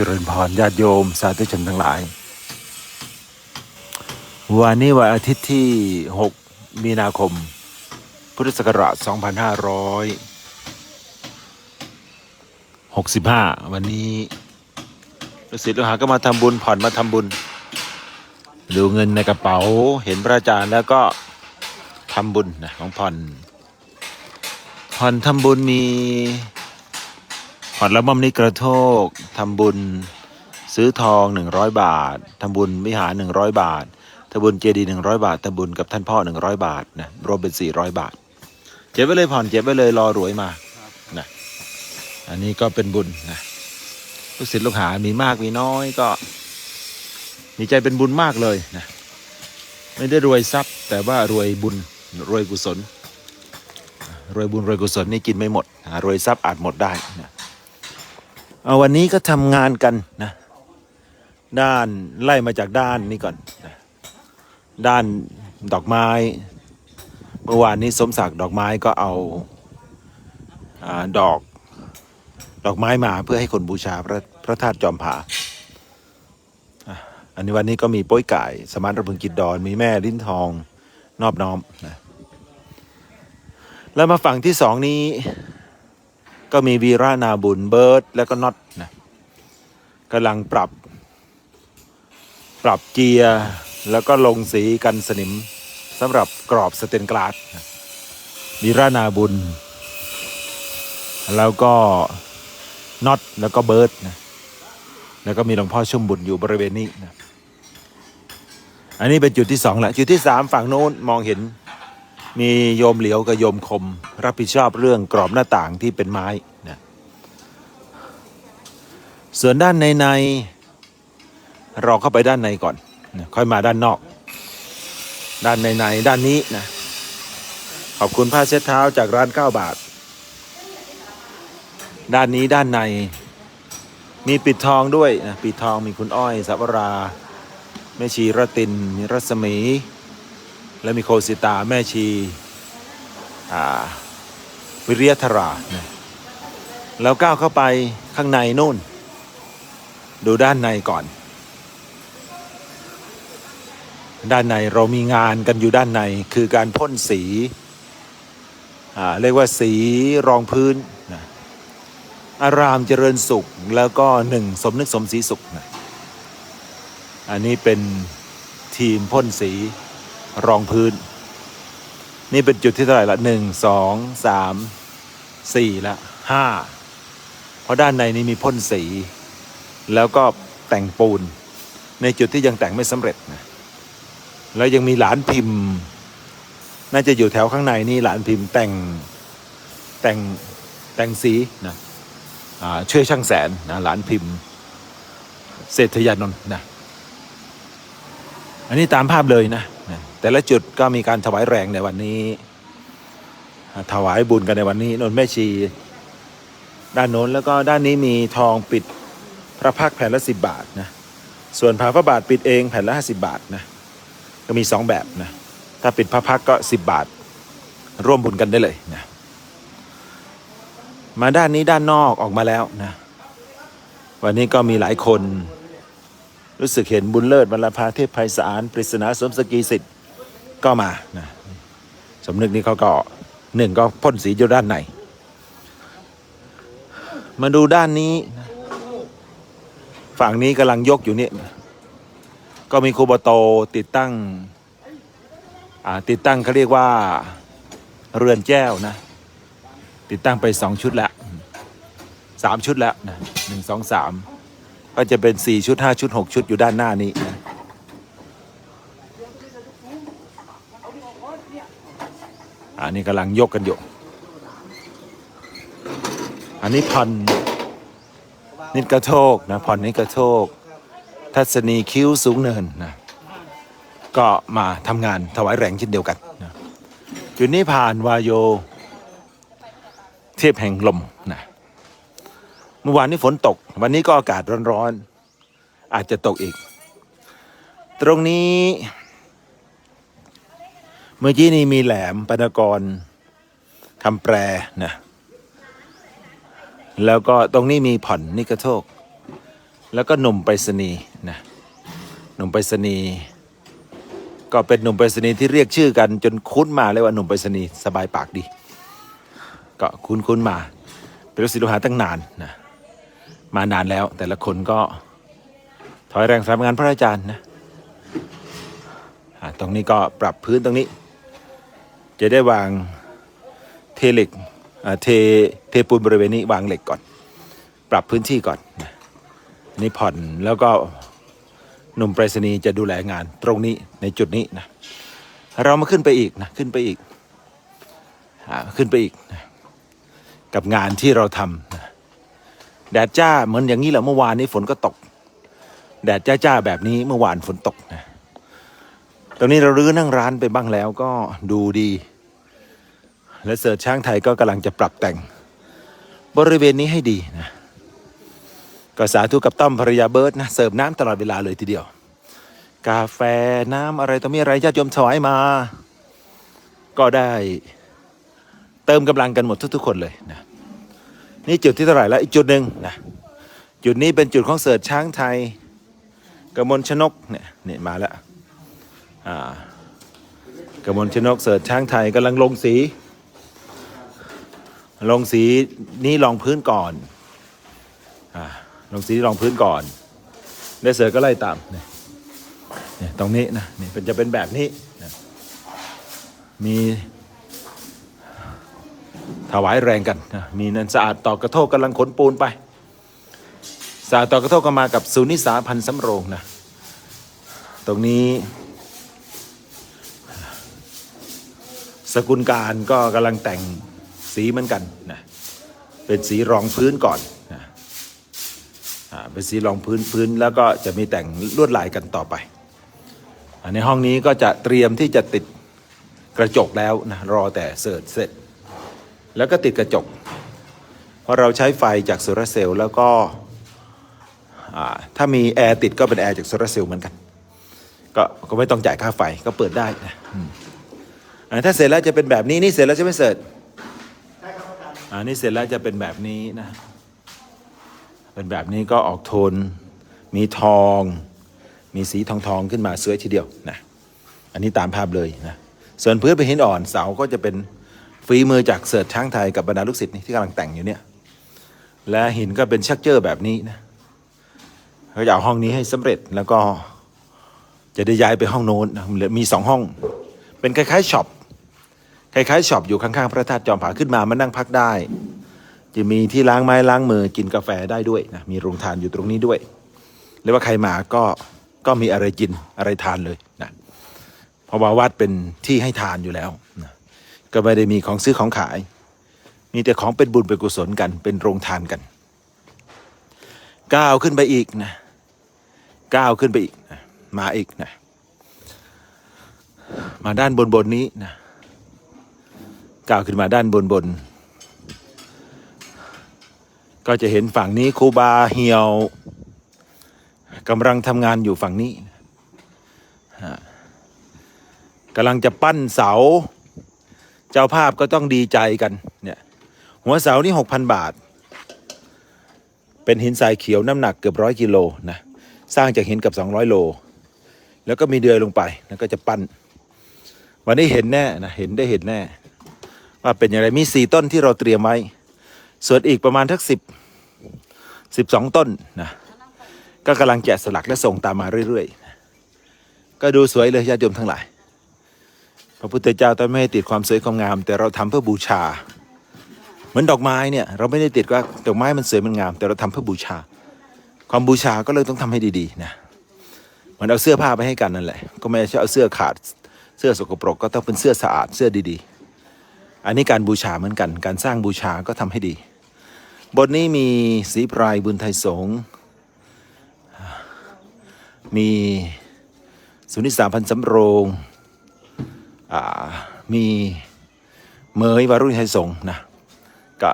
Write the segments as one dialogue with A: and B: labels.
A: จริญพรญาติโยม สาธุชนทั้งหลาย วันนี้วันอาทิตย์ที่ 6 มีนาคม พุทธศักราช 2565 วันนี้ลูกศิษย์ลูกหาก็มาทำบุญผ่อนมาทำบุญ ดูเงินในกระเป๋าเห็นพระอาจารย์แล้วก็ทำบุญนะของผ่อนผ่อนทำบุญมี ผ่อนละม่อมนิกระโทกทำบุญซื้อทองหนึ่งร้อยบาททำบุญวิหารหนึ่งร้อยบาททำบุญเจดีหนึ่งร้อยบาททำบุญกับท่านพ่อหนึ่งร้อยบาทนะรวมเป็นสี่ร้อยบาท เจ็บไว้เลยผ่อนเจ็บไว้เลยรอรวยมานะอันนี้ก็เป็นบุญนะลูกศิษย์ลูกหามีมากมีน้อยก็ มีใจเป็นบุญมากเลยนะไม่ได้รวยทรัพย์ แต่ว่ารวยบุญรวยกุศลรวยบุญรวยกุศลนี่กินไม่หมดรวยทรัพย์อาจหมดได้นะ เอาวันนี้ก็ทำงานกันนะ ด้านไล่มาจากด้านนี้ก่อนนะด้านดอกไม้ เมื่อวานนี้สมศักดิ์ดอกไม้ก็เอาอาดอกดอกไม้มาเพื่อให้คนบูชาพระพระธาตุจอมผาอะอันนี้วันนี้ก็มีโป้ยไก่ สมานระพึงกิจดอนมีแม่ลิ้นทองนอบน้อมนะแล้วมาฝั่งที่สองนี้ ก็มีวีรานาบุญเบิร์ดแล้วก็น็อตนะกำลังปรับ ปรับเกียร์แล้วก็ลงสีกันสนิมสำหรับกรอบสเตนกลาสวีรานาบุญ แล้วก็น็อตแล้วก็เบิร์ดนะแล้วก็มีหลวงพ่อชุ่มบุญอยู่บริเวณนี้นะอันนี้เป็นจุดที่สองแหละจุดที่สามฝั่งโน้นมองเห็น มีโยมเหลียวกับโยมคม รับผิดชอบเรื่องกรอบหน้าต่างที่เป็นไม้นะส่วนด้านในในเราเข้าไปด้านในก่อนนะค่อยมาด้านนอก ด้านในในด้านนี้นะขอบคุณผ้าเช็ดเท้าจากร้าน 9 บาท ด้านนี้ด้านใน มีปิดทองด้วยนะปิดทองมีคุณอ้อยสัวราแม่ชีรตินมีรัศมี และมีโคสิตาแม่ชีวิริยธรานะแล้วก้าวเข้าไปข้างในนู่น ดูด้านในก่อน ด้านในเรามีงานกันอยู่ด้านในคือการพ่นสีอ่าเรียกว่าสีรองพื้นนะอารามเจริญสุขแล้วก็หนึ่งสมนึกสมศรีสุขนะอันนี้เป็นทีมพ่นสี รองพื้น นี่เป็นจุดที่เท่าไหร่ละหนึ่งสองสามสี่ละห้าเพราะด้านในนี้มีพ่นสี แล้วก็แต่งปูน ในจุดที่ยังแต่งไม่สำเร็จนะแล้วยังมีหลานพิมพ์ น่าจะอยู่แถวข้างในนี่หลานพิมพ์แต่งแต่งแต่งสีนะอ่าช่วยช่างแสนนะหลานพิมพ์ เศรษฐยานนท์นะอันนี้ตามภาพเลยนะนะ แต่ละจุดก็มีการถวายแรงในวันนี้ ถวายบุญกันในวันนี้นนแม่ชี ด้านโน้นแล้วก็ด้านนี้มีทองปิดพระพักแผ่นละสิบบาทนะส่วนผาพระบาทปิดเองแผ่นละห้าสิบาทนะก็มีสองแบบนะถ้าปิดพระพักก็สิบบาท ร่วมบุญกันได้เลยนะมาด้านนี้ด้านนอกออกมาแล้วนะวันนี้ก็มีหลายคน รู้สึกเห็นบุญเลิศบรรลพาเทพไพศาลปริศนาสมสกีสิทธิ์ ก็มานะสมนึกนี้เขาก็หนึ่งก็พ่นสีอยู่ด้านในมาดูด้านนี้ ฝั่งนี้กำลังยกอยู่นี่ก็มีคูบโตติดตั้งอ่าติดตั้งเขาเรียกว่าเรือนแก้วนะ ติดตั้งไปสองชุดแล้วสามชุดแล้วนะหนึ่งสองสามก็จะเป็น4ชุด5ชุด6ชุดอยู่ด้านหน้านี้นะ อันนี้กำลังยกกันอยู่ อันนี้ผ่อนนิดกระโทกนะผ่อนนิดกระโทก ทัศนีคิ้วสูงเนินนะก็มาทำงานถวายแรงเช่นเดียวกันนะจุดนี้ผ่านวายโย เทพแห่งลมนะเมื่อวานนี้ฝนตก วันนี้ก็อากาศร้อนๆ อาจจะตกอีก ตรงนี้ เมื่อกี้นี้มีแหลมปนกรทำแปรนะแล้วก็ตรงนี้มีผ่อนนิกระโทก แล้วก็หนุ่มไปรษณีย์นะหนุ่มไปรษณีย์ก็เป็นหนุ่มไปรษณีย์ที่เรียกชื่อกันจนคุ้นมาเลยว่าหนุ่มไปรษณีย์สบายปากดี ก็คุ้นคุ้นมา เป็นลูกศิษย์ลูกหาตั้งนานนะมานานแล้ว แต่ละคนก็ถอยแรงสำหรับงานพระอาจารย์นะตรงนี้ก็ปรับพื้นตรงนี้ จะได้วางเทเหล็กเทเทปูนบริเวณนี้วางเหล็กก่อน ปรับพื้นที่ก่อนนี่ผ่อนแล้วก็หนุ่มไปรษณีย์จะดูแลงานตรงนี้ในจุดนี้นะเรามาขึ้นไปอีกนะขึ้นไปอีกอขึ้นไปอีกนะกับงานที่เราทำนะแดดจ้าเหมือนอย่างนี้แหละเมื่อวานนี้ฝนก็ตก แดดจ้าๆแบบนี้เมื่อวานฝนตกนะ ตรงนี้เรารื้อนั่งร้านไปบ้างแล้วก็ดูดี และเสิร์ชช้างไทยก็กำลังจะปรับแต่ง บริเวณนี้ให้ดีนะก็สาธุกับต้อมภรรยาเบิร์ดนะเสิร์ฟน้ำตลอดเวลาเลยทีเดียว กาแฟน้ำอะไรต่อมีอะไรญาติโยมถวยมา ก็ได้เติมกำลังกันหมดทุก ๆ คนเลยนะนี่จุดที่เท่าไหร่แล้วอีกจุดหนึ่งนะจุดนี้เป็นจุดของเสิร์ชช้างไทยกมลชนกเนี่ยเนี่ยมาแล้ว อ่ากมลชนกเสิร์ชช้างไทยกำลังลงสี ลงสีนี่รองพื้นก่อนอลงสีรองพื้นก่อนแล้เสือก็ไล่ตามเนี่ยเนี่ยตรงนี้นะนี่เป็นจะเป็นแบบนี้นะมีถวายแรงกันนะมีนันสะอาดต่อกระโทกกำลังขนปูนไปสะอาดต่อกระโทกก็มากับสุนิสาพันธ์สำโรงนะตรงนี้ สกุลการก็กำลังแต่งสีเหมือนกันนะเป็นสีรองพื้นก่อนนะอ่าเป็นสีรองพื้นพื้นแล้วก็จะมีแต่งลวดลายกันต่อไปอ่าในห้องนี้ก็จะเตรียมที่จะติดกระจกแล้วนะรอแต่เสิร์ชเสร็จ แล้วก็ติดกระจก เพราะเราใช้ไฟจากโซลาร์เซลล์แล้วก็ถ้ามีแอร์ติดก็เป็นแอร์จากโซลาร์เซลล์เหมือนกัน ก็ก็ไม่ต้องจ่ายค่าไฟก็เปิดได้นะ ถ้าเสร็จแล้วจะเป็นแบบนี้นี่เสร็จแล้วใช่ไหมเสิร์ชอ่านี่เสร็จแล้วจะเป็นแบบนี้นะ เป็นแบบนี้ก็ออกโทน มีทอง มีสีทองทองๆขึ้นมาสวยทีเดียวนะอันนี้ตามภาพเลยนะส่วนพื้นเป็นหินอ่อนเสาก็จะเป็นฝีมือจากเสิร์ชช้างไทยกับบรรดาลูกศิษย์นี่ที่กำลังแต่งอยู่เนี่ยและหินก็เป็นชักเจอร์แบบนี้นะเขาจะเอาห้องนี้ให้สำเร็จแล้วก็จะได้ย้ายไปห้องโน้นมีสองห้อง เป็นคล้ายๆช็อป คล้ายๆช็อปอยู่ข้างๆพระธาตุจอมผาขึ้นมามานั่งพักได้ จะมีที่ล้างไม้ล้างมือกินกาแฟได้ด้วยนะมีโรงทานอยู่ตรงนี้ด้วยหรือว่าใครมาก็ก็มีอะไรกินอะไรทานเลยนะเพราะว่าวัดเป็นที่ให้ทานอยู่แล้วนะก็ไม่ได้มีของซื้อของขาย มีแต่ของเป็นบุญเป็นกุศลกันเป็นโรงทานกันก้าวขึ้นไปอีกนะก้าวขึ้นไปอีกนะมาอีกนะมาด้านบนบนๆนี้นะ ก้าวขึ้นมาด้านบนบน ก็จะเห็นฝั่งนี้ครูบาเหี่ยวกำลังทำงานอยู่ฝั่งนี้กำลังจะปั้นเสา เจ้าภาพก็ต้องดีใจกันเนี่ยหัวเสานี่หกพันบาท เป็นหินทรายเขียวน้ำหนักเกือบร้อยกิโลนะสร้างจากหินกับสองร้อยโล แล้วก็มีเดือยลงไปแล้วก็จะปั้น วันนี้เห็นแน่นะเห็นได้เห็นแน่ ว่าเป็นอย่างไรมีสี่ต้นที่เราเตรียมไว้ ส่วนอีกประมาณทักสิบสิบสองต้นนะก็กำลังแกะสลักและส่งตามมาเรื่อยๆ ก็ดูสวยเลยญาติโยมทั้งหลาย พระพุทธเจ้าต้องไม่ให้ติดความสวยความงาม แต่เราทำเพื่อบูชา เหมือนดอกไม้เนี่ยเราไม่ได้ติดว่าดอกไม้มันสวยมันงาม แต่เราทำเพื่อบูชา ความบูชาก็เลยต้องทำให้ดีๆนะเหมือนเอาเสื้อผ้าไปให้กันนั่นแหละ ก็ไม่ใช่เอาเสื้อขาดเสื้อสกปรกก็ต้องเป็นเสื้อสะอาดเสื้อดีๆ อันนี้การบูชาเหมือนกัน การสร้างบูชาก็ทำให้ดี บทนี้มีศรีไพรายบุญไทยสงมีสุนิสาพันสำโรงมีเมยวารุณไทยสงนะก็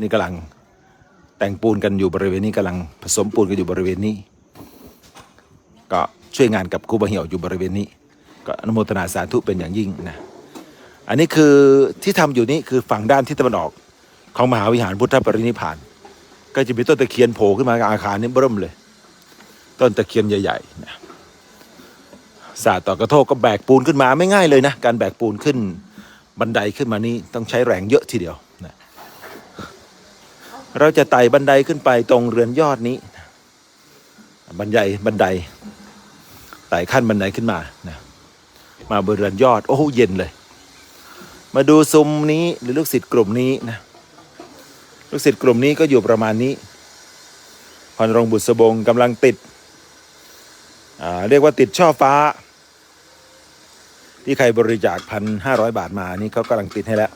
A: นี่กำลังแต่งปูนกันอยู่บริเวณนี้กำลังผสมปูนกันอยู่บริเวณนี้ ก็ช่วยงานกับครูบาเหี่ยวอยู่บริเวณนี้ ก็อนุโมทนาสาธุเป็นอย่างยิ่งนะ อันนี้คือที่ทำอยู่นี้คือฝั่งด้านทิศตะวันออก ของมหาวิหารพุทธปรินิพาน ก็จะมีต้นตะเคียนโผล่ขึ้นมากลางอาคารนี้เบิ่มเลย ต้นตะเคียนใหญ่ๆนะศาสตร์ต่อกระโทกก็แบกปูนขึ้นมาไม่ง่ายเลยนะ การแบกปูนขึ้นบันไดขึ้นมานี่ต้องใช้แรงเยอะทีเดียวนะเราจะไต่บันไดขึ้นไปตรงเรือนยอดนี้ บันไดบันไดไต่ขั้นบันไดขึ้นมานะมาบนเรือนยอด โอ้โหเย็นเลย มาดูซุ้มนี้หรือลูกศิษย์กลุ่มนี้นะลูกศิษย์กลุ่มนี้ก็อยู่ประมาณนี้พรรงบุษบงกำลังติดอ่าเรียกว่าติดช่อฟ้า ที่ใครบริจาคพันห้าร้อยบาทมานี่เขากำลังติดให้แล้ว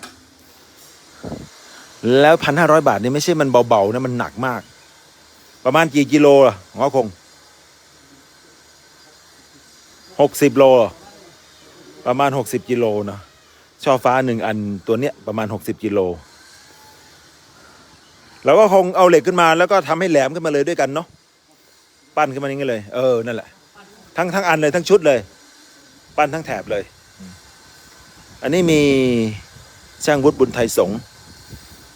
A: แล้วพันห้าร้อยบาทนี่ไม่ใช่มันเบาๆนะมันหนักมาก ประมาณกี่กิโลล่ะงอคงหกสิบโล ประมาณหกสิบกิโลเนาะ ช่อฟ้าหนึ่งอันตัวเนี้ยประมาณหกสิบกิโลเราก็คงเอาเหล็กขึ้นมาแล้วก็ทำให้แหลมขึ้นมาเลยด้วยกันเนาะปั้นขึ้นมาอย่างนี้เลย เออนั่นแหละ ทั้งทั้งอันเลยทั้งชุดเลย ปั้นทั้งแถบเลย อันนี้มีช่างวุฒิบุญไทยสงฆ์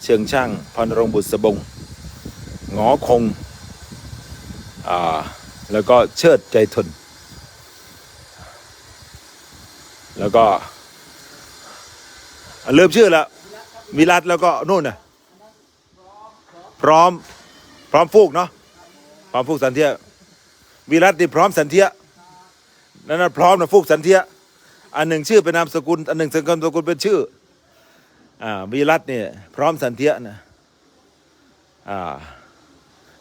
A: เชิงช่างพรรงค์บุษบงงอคงอ่าแล้วก็เชิดใจทน แล้วก็ อะลืมชื่อแล้ววิรัตแล้วก็นู่นน่ะพร้อมพร้อมฟูกเนาะพร้อมฟูกสันเทียวิรัตนี่พร้อมสันเทียนั่นน่ะพร้อมนะฟูกสันเทียอันหนึ่งชื่อเป็นนามสกุลอันหนึ่งสกุลสกุลเป็นชื่ออ่าวิรัตเนี่ยพร้อมสันเทียนะอ่า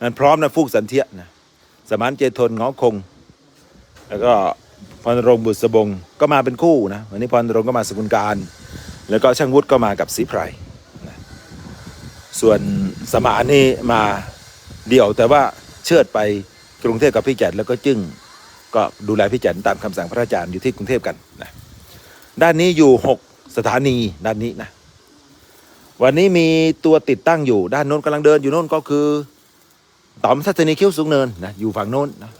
A: นั่นพร้อมนะฟูกสันเทียนะสมานเจทนงอคง แล้วก็พรรงค์บุษบงก็มาเป็นคู่นะวันนี้พรรงก็มาสกุลการ แล้วก็ช่างวุฒิก็มากับสีไพรส่วนสมานนี่มาเดี่ยวแต่ว่าเชิดไปกรุงเทพกับพี่แจัดแล้วก็จึ้งก็ดูแลพี่แจันตามคำสั่งพระอาจารย์อยู่ที่กรุงเทพกันนะด้านนี้อยู่หกสถานีด้านนี้นะวันนี้มีตัวติดตั้งอยู่ด้านโน้นกำลังเดินอยู่โน้นก็คือต่อมทัศนีคิ้วสูงเนินนะอยู่ฝั่งโน้นนะ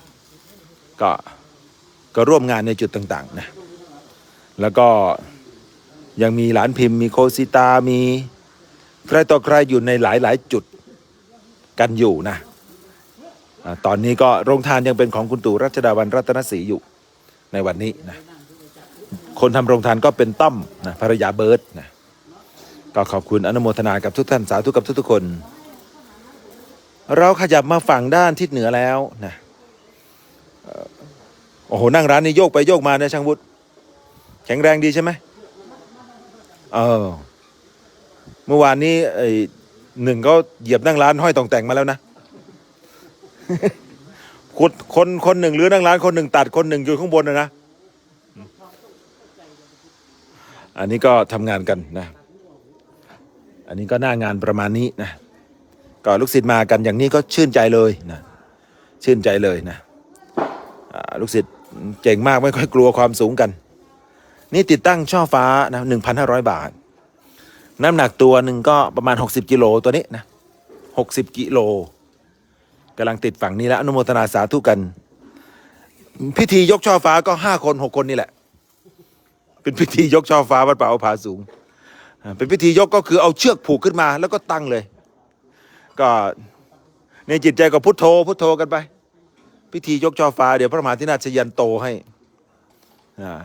A: ก็ก็ร่วมงานในจุดต่างๆนะแล้วก็ ยังมีหลานพิมพ์มีโคซิตามีใครต่อใครอยู่ในหลายๆจุดกันอยู่นะอ่าตอนนี้ก็โรงทานยังเป็นของคุณตู่รัชดาวันรัตนศรีอยู่ในวันนี้นะคนทำโรงทานก็เป็นต้อมนะภรรยาเบิร์ตนะก็ขอบคุณอนุโมทนากับทุกท่านสาธุกับทุกๆคน เราขยับมาฝั่งด้านทิศเหนือแล้วนะโอ้โหนั่งร้านนี้โยกไปโยกมานะช่างวุฒิแข็งแรงดีใช่ไหม เออ เมื่อวานนี้ไอ้หนึ่งก็เหยียบนั่งร้านห้อยตองแต่งมาแล้วนะคนคนคนหนึ่งหรือนั่งร้านคนหนึ่งตัดคนหนึ่งอยู่ข้างบนนะนะอันนี้ก็ทำงานกันนะ อันนี้ก็หน้างานประมาณนี้นะ ก็ลูกศิษย์มากันอย่างนี้ก็ชื่นใจเลยนะ ชื่นใจเลยนะอ่าลูกศิษย์เจ๋งมากไม่ค่อยกลัวความสูงกัน นี่ติดตั้งช่อฟ้านะหนึ่งพันห้าร้อยบาท น้ำหนักตัวหนึ่งก็ประมาณหกสิบกิโลตัวนี้นะหกสิบกิโลกำลังติดฝั่งนี้แล้วอนุโมทนาสาธุกัน พิธียกช่อฟ้าก็ห้าคนหกคนนี่แหละ เป็นพิธียกช่อฟ้าวัดป่าเอาผาสูง เป็นพิธียกก็คือเอาเชือกผูกขึ้นมาแล้วก็ตั้งเลย ก็ในจิตใจก็พุทโธพุทโธกันไป พิธียกช่อฟ้าเดี๋ยวพระมหาธินาชยันโตให้อ่า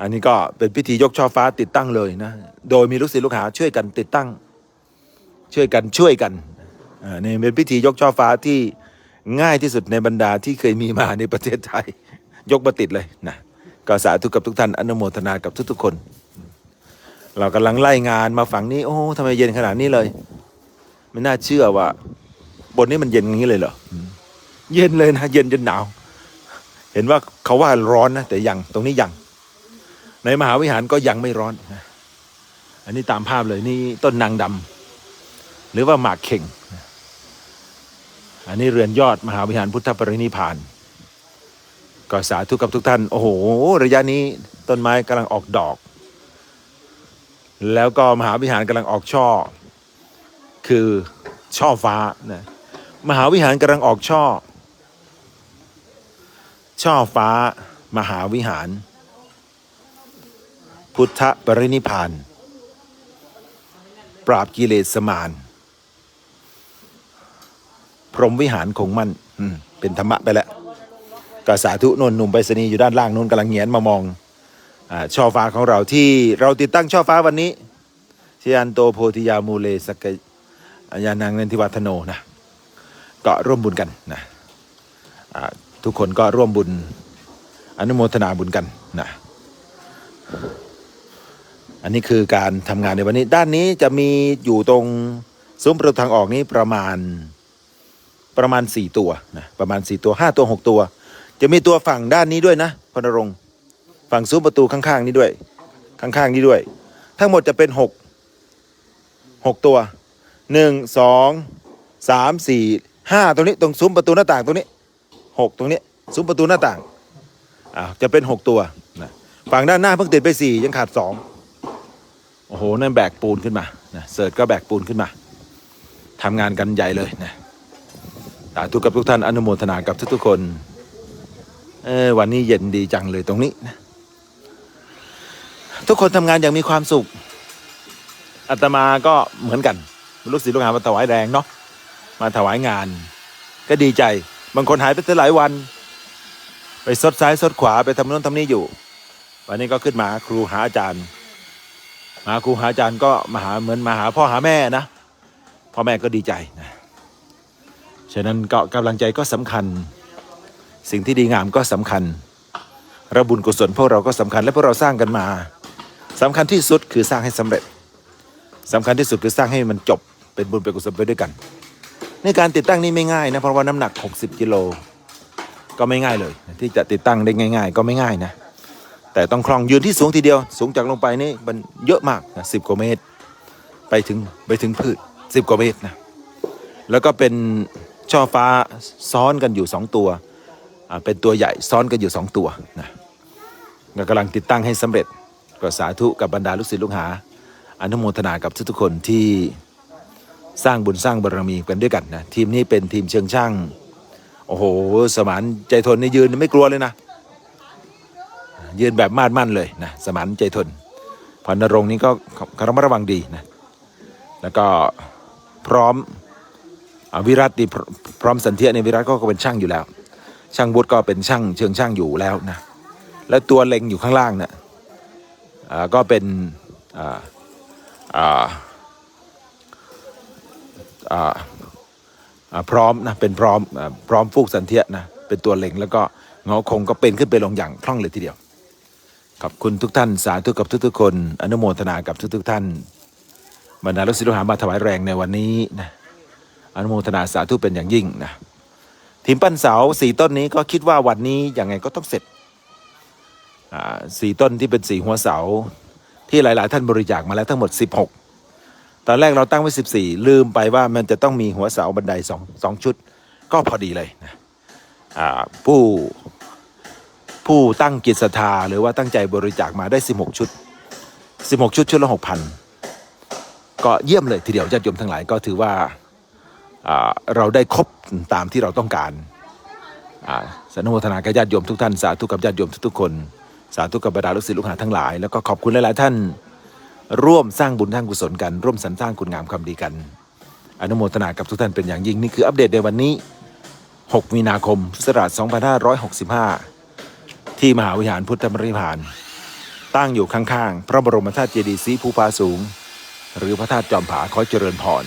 A: อันนี้ก็เป็นพิธียกช่อฟ้าติดตั้งเลยนะ โดยมีลูกศิษย์ลูกหาช่วยกันติดตั้ง ช่วยกันช่วยกันอ่านี่เป็นพิธียกช่อฟ้าที่ง่ายที่สุดในบรรดาที่เคยมีมาในประเทศไทย ยกมาติดเลยนะก็สาธุกับทุกท่านอนุโมทนากับทุกๆคน เรากำลังไล่งานมาฝั่งนี้ โอ้ทำไมเย็นขนาดนี้เลย ไม่น่าเชื่อว่า บนนี้มันเย็นอย่างนี้เลยเหรอเย็นเลยนะ เย็นจนหนาว เห็นว่าเขาว่าร้อนนะแต่ยังตรงนี้ยัง ในมหาวิหารก็ยังไม่ร้อนนะอันนี้ตามภาพเลยนี่ต้นนางดำหรือว่าหมากเข่ง อันนี้เรือนยอดมหาวิหารพุทธปรินิพพานก็สาธุกับทุกท่าน โอ้โห ระยะนี้ต้นไม้กำลังออกดอก แล้วก็มหาวิหารกำลังออกช่อ คือช่อฟ้านะมหาวิหารกำลังออกช่อ ช่อฟ้า มหาวิหาร พุทธปรินิพาน ปราบกิเลสมาน พรหมวิหารคงมั่นอืมเป็นธรรมะไปแล้วก็สาธุนนหนุ่มไปรษณีย์อยู่ด้านล่างนู้นกำลังเงียนมามองอช่อฟ้าของเราที่เราติดตั้งช่อฟ้าวันนี้ชยันโตโพธิยามูเลสกยานังเนทิวัฒโนนะก็ร่วมบุญกันนะทุกคนก็ร่วมบุญอนุโมทนาบุญกันนะ อันนี้คือการทำงานในวันนี้ ด้านนี้จะมีอยู่ตรงซุ้มประตูทางออกนี้ประมาณประมาณสี่ตัวนะประมาณสี่ตัวห้าตัวหกตัว จะมีตัวฝั่งด้านนี้ด้วยนะพนรงฝั่งซุ้มประตูข้างๆนี้ด้วย ข้างๆนี้ด้วย ทั้งหมดจะเป็นหกหกตัวหนึ่งสองสามสี่ห้าตรงนี้ตรงซุ้มประตูหน้าต่างตรงนี้หกตรงนี้ซุ้มประตูหน้าต่างอ่าจะเป็นหกตัวนะฝั่งด้านหน้าเพิ่งติดไปสี่ยังขาดสอง โอ้โหนั่นแบกปูนขึ้นมานะเสิร์ชก็แบกปูนขึ้นมาทำงานกันใหญ่เลยนะสาธุกับทุกท่านอนุโมทนากับทุกๆคนเออวันนี้เย็นดีจังเลยตรงนี้นะทุกคนทำงานอย่างมีความสุขอาตมาก็เหมือนกันลูกศิษย์ลูกหามาถวายแรงเนาะมาถวายงาน ก็ดีใจบางคนหายไปหลายวัน ไปซดซ้ายซดขวาไปทำโน่นทำนี่อยู่ วันนี้ก็ขึ้นมาครูหาอาจารย์ มาหาครูหาอาจารย์ก็มาหาเหมือนมาหาพ่อหาแม่นะพ่อแม่ก็ดีใจนะฉะนั้นก็กำลังใจก็สำคัญ สิ่งที่ดีงามก็สำคัญระบุญกุศลพวกเราก็สำคัญและพวกเราสร้างกันมาสำคัญที่สุดคือสร้างให้สำเร็จสำคัญที่สุดคือสร้างให้มันจบเป็นบุญเป็นกุศลไปด้วยกัน ในการติดตั้งนี่ไม่ง่ายนะเพราะว่าน้ำหนัก 60กิโลก็ไม่ง่ายเลย ที่จะติดตั้งได้ง่าย ๆ ก็ไม่ง่ายนะ แต่ต้องคลองยืนที่สูงทีเดียว สูงจากลงไปนี่มันเยอะมากนะสิบกว่าเมตร ไปถึงไปถึงพืชสิบกว่าเมตรนะแล้วก็เป็นช่อฟ้าซ้อนกันอยู่สองตัวเป็นตัวใหญ่ซ้อนกันอยู่สองตัวนะก็กำลังติดตั้งให้สำเร็จก็สาธุกับบรรดาลูกศิษย์ลูกหา อนุโมทนากับทุกๆคนที่สร้างบุญสร้างบารมีกันด้วยกันนะทีมนี้เป็นทีมเชิงช่างโอ้โห สมานใจทนนี่ยืนไม่กลัวเลยนะ ยืนแบบมาดมั่นเลยนะสมานใจทนพรณรงนี้ก็ระมัดระวังดีนะแล้วก็พร้อมอวิรัตนี่พร้อมสันเทียในวิรัตก็เป็นช่างอยู่แล้ว ช่างวุฒิก็เป็นช่างเชิงช่างอยู่แล้วนะแล้วตัวเล็งอยู่ข้างล่างเนี่ยก็เป็นพร้อมนะเป็นพร้อมอพร้อมฟูกสันเทียนะเป็นตัวเล็งแล้วก็เงาคงก็เป็นขึ้นไปลงอย่างคล่องเลยทีเดียว ขอบคุณทุกท่าน สาธุกับทุกๆคน อนุโมทนากับทุกๆท่านบรรดาลูกศิษย์ลูกหามาถวายแรงในวันนี้นะอนุโมทนาสาธุเป็นอย่างยิ่งนะทีมปั้นเสาสี่ต้นนี้ก็คิดว่าวันนี้ยังไงก็ต้องเสร็จสี่ต้นที่เป็นสี่หัวเสาที่หลาย ๆ ท่านบริจาคมาแล้วทั้งหมด 16 ตอนแรกเราตั้งไว้ 14 ลืมไปว่ามันจะต้องมีหัวเสาบันไดสองสองชุด ก็พอดีเลยนะผู้ ผู้ตั้งกิจศรัทธาหรือว่าตั้งใจบริจาคมาได้ 16 ชุด 16 ชุดชุดละ 6,000 ก็เยี่ยมเลยทีเดียวญาติโยมทั้งหลายก็ถือว่าเราได้ครบตามที่เราต้องการอ่าสนุโมทนากับญาติโยมทุกท่านสาธุกับญาติโยมทุกๆคน สาธุกับบรรดาลูกศิษย์ลูกหาทั้งหลาย แล้วก็ขอบคุณหลายๆท่าน ร่วมสร้างบุญสร้างกุศลกัน ร่วมสรรสร้างคุณงามความดีกัน อนุโมทนากับทุกท่านเป็นอย่างยิ่งนี่คืออัปเดตในวันนี้ 6 มีนาคมพุทธศักราช2565 ที่มหาวิหารพุทธมริพาน ตั้งอยู่ข้างๆ พระบรมธาตุเจดีย์สีภูพาสูง หรือพระธาตุจอมผาขอเจริญพร